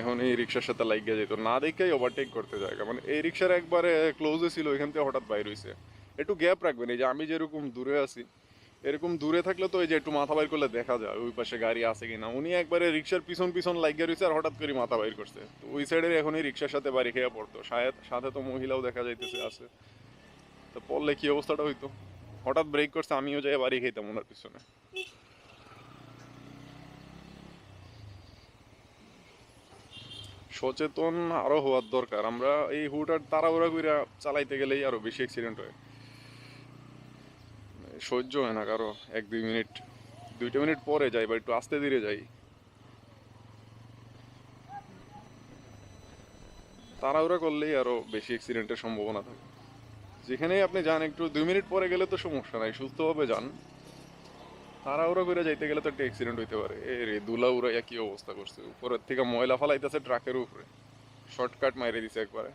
এখন এই রিক্সার সাথে লাগিয়ে যেত। না দেখেই ওভারটেক করতে যায় মানে এই রিক্সার একবারে ক্লোজে ছিল এখান থেকে হঠাৎ বাইর হয়েছে একটু গ্যাপ রাখবেন, এই যে আমি যেরকম দূরে আছি, এরকম দূরে থাকলে তো এই যে একটু মাথা বাইর করলে দেখা যায়, ওই পাশে গাড়ি আছে কিনা। উনি একবারে রিক্সার পিছন পিছন লাগিয়ে রয়েছে আর হঠাৎ করে মাথা বাইর করছে। তো ওই সাইডের এখন এই রিক্সার সাথে বাড়ি খেয়ে পড়তো। সাথে তো মহিলাও দেখা যাইতেছে, আছে। তো পড়লে কি অবস্থাটা হইতো? হঠাৎ ব্রেক করছে, আমিও যাই বাড়ি খেতাম ওনার পিছনে। সচেতন আরও হওয়ার দরকার। আমরা এই হুটার তাড়াহুড়া করে চালাইতে গেলেই আরও বেশি অ্যাক্সিডেন্ট হয়। সহ্য হয় না কারও। এক, দুই মিনিট, দুইটা মিনিট পরে যাই বা একটু আস্তে ধীরে যাই। তাড়াহুড়া করলেই আরও বেশি অ্যাক্সিডেন্টের সম্ভাবনা থাকে। যেখানেই আপনি যান, একটু দুই মিনিট পরে গেলে তো সমস্যা নাই, সুস্থভাবে যান। তাড়াহুড়া করে যাইতে গেলে তো একটা অ্যাক্সিডেন্ট হইতে পারে। এ রে, দুলা উড়াইয়া কি অবস্থা করছে? উপরের থেকে ময়লা ফালাইতেছে ট্রাকের উপরে। শর্টকাট মাইরে দিছে একবারে।